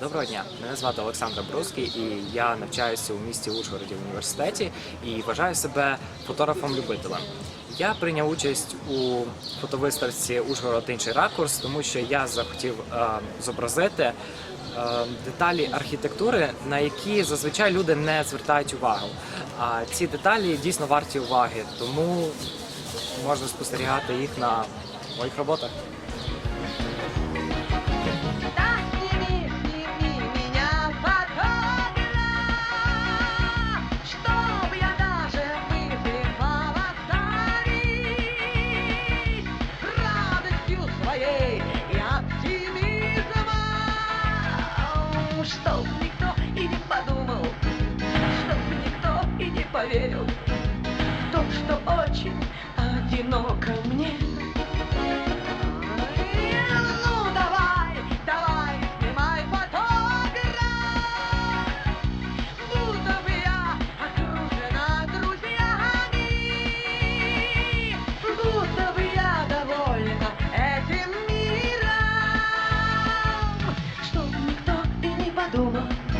Доброго дня, мене звати Олександр Бруський, і я навчаюся у місті Ужгороді в університеті і вважаю себе фотографом-любителем. Я прийняв участь у фотовиставці Ужгород інший ракурс, тому що я захотів е, зобразити е, деталі архітектури, на які зазвичай люди не звертають увагу. А ці деталі дійсно варті уваги, тому можна спостерігати їх на моїх роботах. Чтоб никто и не подумал, чтоб никто и не поверил. В то, что очень одиноко и